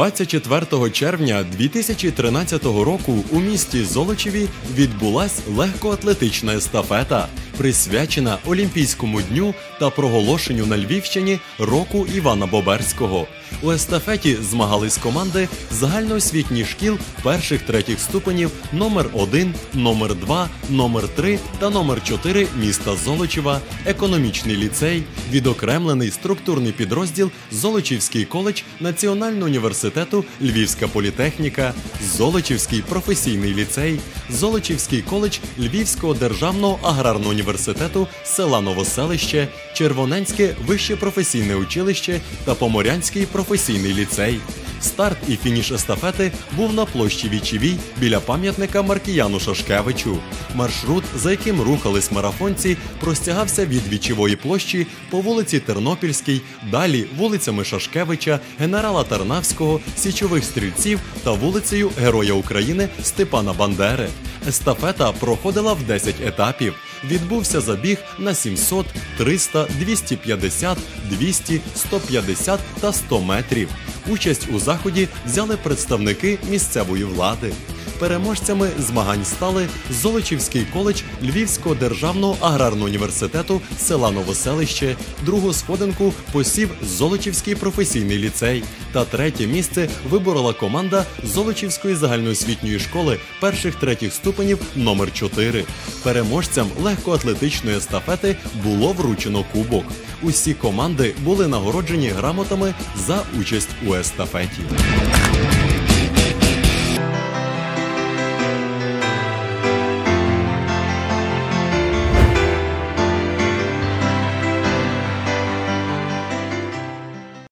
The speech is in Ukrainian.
24 червня 2013 року у місті Золочеві відбулась легкоатлетична естафета, присвячена Олімпійському дню та проголошенню на Львівщині року Івана Боберського. У естафеті змагались команди загальноосвітніх шкіл перших третіх ступенів номер 1 номер 2 номер 3 та номер 4 міста Золочева, економічний ліцей, відокремлений структурний підрозділ Золочівський коледж Національного університету Львівська політехніка, Золочівський професійний ліцей, Золочівський коледж Львівського державного аграрного університету села Новоселище, Червоненське вище професійне училище та Поморянський професійний ліцей. Старт і фініш естафети був на площі Вічівій біля пам'ятника Маркіяну Шашкевичу. Маршрут, за яким рухались марафонці, простягався від Вічової площі по вулиці Тернопільській, далі вулицями Шашкевича, генерала Тарнавського, січових стрільців та вулицею Героя України Степана Бандери. Естафета проходила в 10 етапів. Відбувся забіг на 700, 300, 250, 200, 150 та 100 метрів. Участь у заході взяли представники місцевої влади. Переможцями змагань стали Золочівський коледж Львівського державного аграрного університету села Новоселище, другу сходинку посів Золочівський професійний ліцей та третє місце виборола команда Золочівської загальноосвітньої школи перших третіх ступенів номер 4 Переможцям легкоатлетичної естафети було вручено кубок. Усі команди були нагороджені грамотами за участь у естафеті.